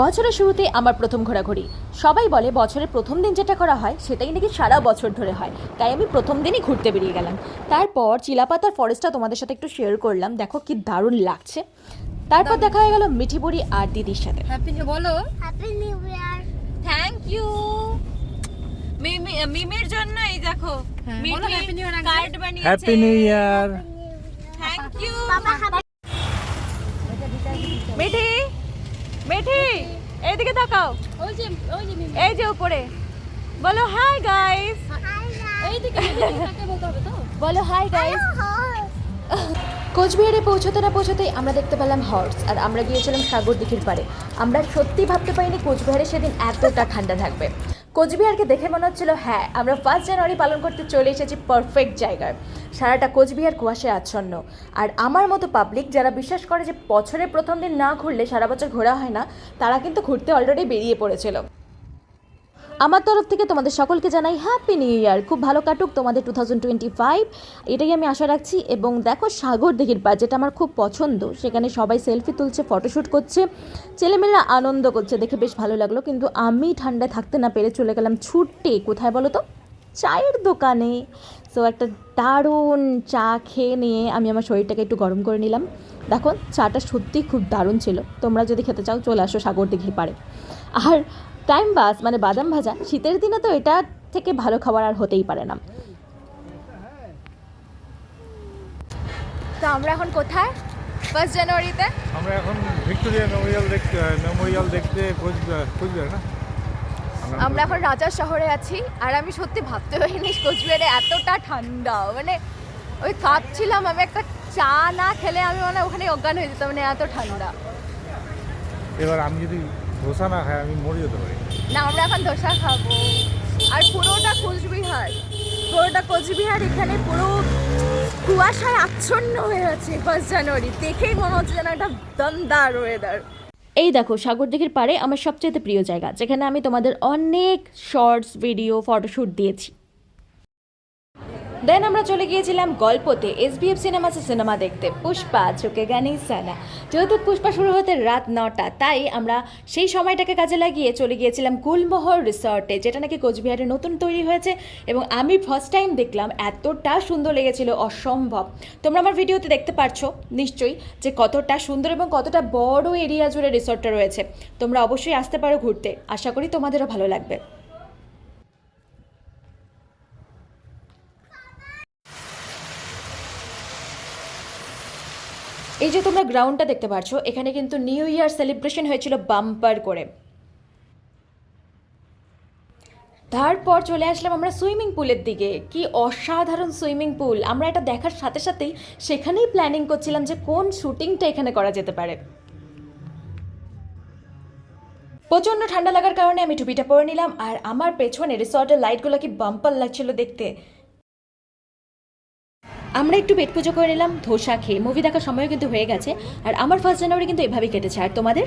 বছরের শুরুতে আমার প্রথম ঘোরাঘুরি। সবাই বলে বছরের প্রথম দিন যেটা করা হয় সেটাই নাকি সারা বছর ধরে হয়। তাই আমি প্রথম দিনই ঘুরতে বেরিয়ে গেলাম। তারপর চিলাপাতার ফরেস্টটা তোমাদের সাথে একটু শেয়ার করলাম। দেখো কি দারুণ লাগছে। তারপর দেখা হয়ে গেল মিঠিবুড়ি আর দিদির সাথে। হ্যাপি নিউ বলো। Happy new year thank you Mimi মিমির জন্য এই দেখো। হ্যাঁ, হ্যাপি নিউ ইয়ার কার্ড বানিয়েছে। Happy new year thank you বাবা মিঠি। মিঠি এইদিকে তাকাও। ওই যে ওই যে এই যে উপরে। বলো হাই গাইস এইদিকে তাকে বলতে হবে তো। বলো হাই গাইস কোচবিহারে পৌঁছতে না পৌঁছতেই আমরা দেখতে পেলাম হর্স আর আমরা গিয়েছিলাম সাগর দিঘির পাড়ে। আমরা সত্যি ভাবতে পারিনি কোচবিহারে সেদিন এতটা ঠান্ডা থাকবে। কোচবিহারকে দেখে মনে হচ্ছিল হ্যাঁ আমরা ফার্স্ট জানুয়ারি পালন করতে চলে এসেছি পারফেক্ট জায়গায়। সারাটা কোচবিহার কুয়াশায় আচ্ছন্ন। আর আমার মতো পাবলিক যারা বিশ্বাস করে যে বছরের প্রথম দিন না ঘুরলে সারা বছর ঘোরা হয় না, তারা কিন্তু ঘুরতে অলরেডি বেরিয়ে পড়েছিল। আমার তরফ থেকে তোমাদের সকলকে জানাই হ্যাপি নিউ ইয়ার খুব ভালো কাটুক তোমাদের টু থাউজেন্ড টোয়েন্টি ফাইভ এটাই আমি আশা রাখছি এবং দেখো সাগর দিঘির পা যেটা আমার খুব পছন্দ। সেখানে সবাই সেলফি তুলছে ফটোশ্যুট করছে, ছেলেমেয়েরা আনন্দ করছে, দেখে বেশ ভালো লাগল। কিন্তু আমি ঠান্ডায় থাকতে না পেরে চলে গেলাম ছুটে। কোথায় বলো তো? চায়ের দোকানে। সো একটা দারুণ চা খেয়ে নিয়ে আমি আমার শরীরটাকে একটু গরম করে নিলাম। দেখো, চাটা সত্যিই খুব দারুণ ছিল। তোমরা যদি খেতে চাও, চলে আসো সাগর দিঘির পাড়ে। আর টাইম বাস মানে বাদাম ভাজা শীতের দিনে তো এটা থেকে ভালো খাবার আর হতেই পারে না। তো আমরা এখন কোথায়? ফার্স্ট জানুয়ারিতে আমরা এখন ভিক্টোরিয়া মেমোরিয়াল দেখতে মেমোরিয়াল দেখতে কোচবিহার না? আমরা এখন রাজার শহরে আছি আর আমি সত্যি ভাবতে পারিনি কোচবিহারে এতটা ঠান্ডা। মানে ওই কাঁপছিলাম আমি একটা চা না খেলে আমি মানে ওখানে অজ্ঞান হয়ে যেতাম মানে এত ঠান্ডা। এবার আমি যদি ধোসা না খাই আমি মরে যেতে পারি। না আমরা এখন ধোসা খাব। আর পুরোটা কোচবিহার। পুরোটা কোচবিহার এখানে পুরো কুয়াশায় আচ্ছন্ন হয়ে আছে ফার্স্ট জানুয়ারি দেখেই মনে হচ্ছে যেন একটা দমদার ওয়েদার এই দেখো সাগরদিঘির পাড়ে আমার সবচেয়ে প্রিয় জায়গা যেখানে আমি তোমাদের অনেক শর্টস ভিডিও ফটোশ্যুট দিয়েছি। দেন আমরা চলে গিয়েছিলাম গল্পতে এসবিএফ সিনেমাসে সিনেমা দেখতে। পুষ্পা, চোখে গানি সানা। যেহেতু পুষ্পা শুরু হতে রাত নটা, তাই আমরা সেই সময়টাকে কাজে লাগিয়ে চলে গিয়েছিলাম গুলমোহর রিসর্টে, যেটা নাকি কোচবিহারে নতুন তৈরি হয়েছে এবং আমি ফার্স্ট টাইম দেখলাম এতটা সুন্দর লেগেছিল, অসম্ভব। তোমরা আমার ভিডিওতে দেখতে পারছ, নিশ্চয়ই, যে কতটা সুন্দর এবং কতটা বড় এরিয়া জুড়ে রিসর্টটা রয়েছে। তোমরা অবশ্যই আসতে পারো ঘুরতে। আশা করি তোমাদেরও ভালো লাগবে। এই যে তোমরা গ্রাউন্ডটা দেখতে পাচ্ছ এখানে কিন্তু নিউ ইয়ার সেলিব্রেশন হয়েছিল বাম্পার করে। তারপর চলে আসলাম আমরা সুইমিং পুলের দিকে। কি অসাধারণ সুইমিং পুল আমরা এটা দেখার সাথে সাথেই সেখানেই প্ল্যানিং করছিলাম যে কোন শুটিংটা এখানে করা যেতে পারে। প্রচণ্ড ঠান্ডা লাগার কারণে আমি টুপিটা পরে নিলাম, আর আমার পেছনে রিসর্টের লাইটগুলো কি বাম্পার লাগছিল দেখতে। আমরা একটু পেট পুজো করে নিলাম, ধোসা খেয়ে। মুভি দেখার সময়ও কিন্তু হয়ে গেছে, আর আমার ফার্স্ট জানুয়ারি কিন্তু এভাবেই কেটেছে। আর তোমাদের?